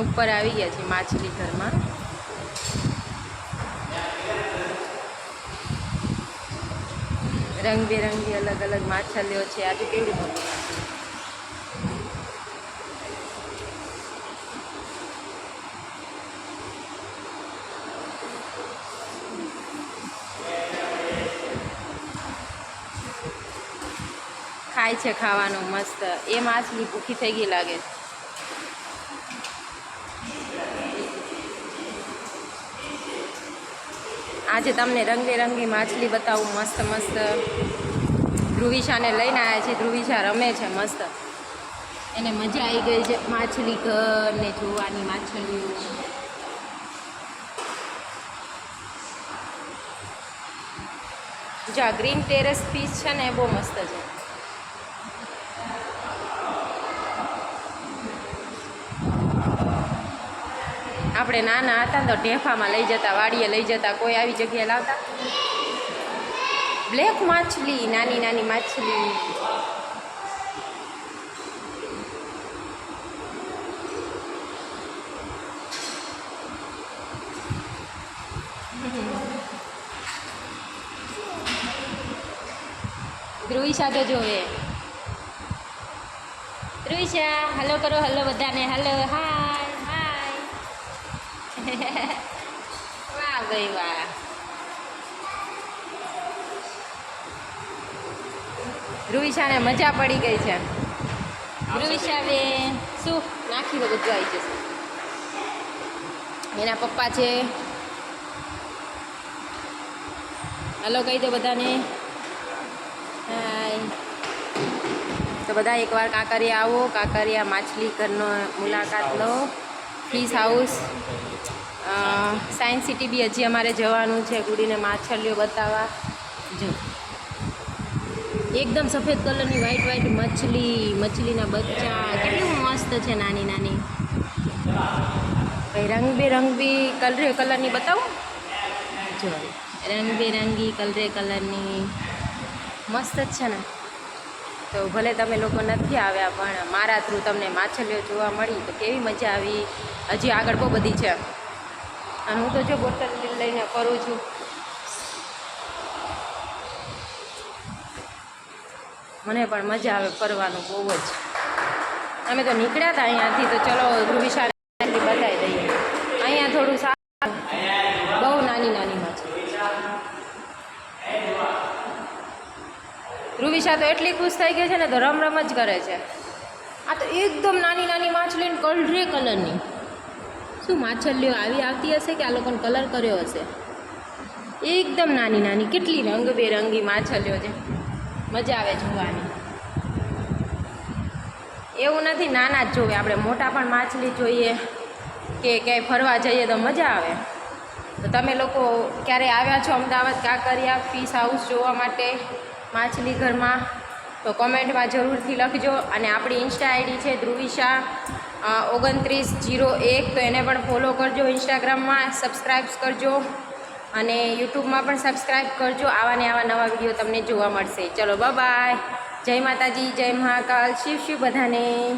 ઉપર આવી ગયા છે માછલી ઘરમાં. રંગબેરંગી અલગ અલગ માછલીઓ છે. આજે કેવી ખાય છે ખાવાનું મસ્ત. એ માછલી ભૂખી થઈ ગઈ લાગે. છે આજે તમને રંગબેરંગી માછલી બતાવું, મસ્ત મસ્ત. ધ્રુવિશાને લઈને આવ્યા છે ધ્રુવિશા રમે છે મસ્ત. એને મજા આવી ગઈ છે માછલી ઘર ને જોવાની, માછલીઓ. જો આ ગ્રીન ટેરેસ પીસ છે ને એ બહુ મસ્ત છે. આપણે નાના હતા તો ઢેફામાં લઈ જતા, વાડીએ લઈ જતા, કોઈ આવી જગ્યાએ લાવતા. બ્લેક માછલી, નાની નાની માછલી. ધ્રુવિશા તો જોવે. ધ્રુવિશા હલો કરો હલો બધાને હલો હાય વાહ ભાઈ વાહ. ધ્રુવિશાને મજા પડી ગઈ છે. ધ્રુવિશા બેન શું? નાખી દો બધું આવી જશે. એના પપ્પા છે. હલો કહી દો બધાને. હાય. તો બધા એકવાર કાંકરિયા આવો. કાંકરિયા માછલી ઘરનો મુલાકાત લો. ફિશ હાઉસ સાયન્સ સિટી બી હજી અમારે જવાનું છે, ગુડીને માછલીઓ બતાવવા. જો. એકદમ સફેદ કલરની વ્હાઈટ વ્હાઈટ મછલી, મછલીના બચ્ચા, કેટલું મસ્ત છે નાની નાની. ભાઈ, રંગબેરંગી કલરે કલરની બતાવો? જો, રંગબેરંગી કલરે કલરની. મસ્ત જ છે ને. તો ભલે તમે લોકો નથી આવ્યા, પણ મારા થ્રુ તમને માછલીઓ જોવા મળી, તો કેવી મજા આવી. હજી આગળ બહુ બધી છે. અને હું તો જો બોટલ લઈને કરું છું. મને પણ મજા આવે ફરવાનું બહુ જ. અમે તો નીકળ્યા હતા અહીંયાથી, તો ચલો ધ્રુવિશાળ બતાવી દઈએ. અહીંયા થોડું સારું. બહુ નાની નાની માછલી ધ્રુવિશા તો એટલી ખુશ થઈ ગઈ છે ને, તો રમ રમ જ કરે છે. આ તો એકદમ નાની નાની માછલી કલરે કલરની. શું માછલીઓ આવી આવતી હશે કે આ લોકોને કલર કર્યો હશે? એકદમ નાની નાની, કેટલી રંગબેરંગી માછલીઓ છે. મજા આવે જોવાની. એવું નથી નાના જ જોવે, આપણે મોટા પણ માછલી જોઈએ કે ક્યાંય ફરવા જઈએ તો મજા આવે. તો તમે લોકો ક્યારે આવ્યા છો અમદાવાદ કાંકરિયા ફિશ હાઉસ જોવા માટે માછલી ઘરમાં? તો કોમેન્ટમાં જરૂરથી લખજો અને આપણી ઇન્સ્ટા આઈડી છે ધ્રુવિશા. ઓગણત્રીસ જીરો એક, તો એને પણ ફોલો કરજો ઇન્સ્ટાગ્રામમાં સબસ્ક્રાઈબ કરજો. અને યુટ્યુબમાં પણ સબસ્ક્રાઈબ કરજો. આવા ને આવા નવા વીડિયો તમને જોવા મળશે. ચલો બાય જય માતાજી, જય મહાકાલ. શિવ શિવ બધાને.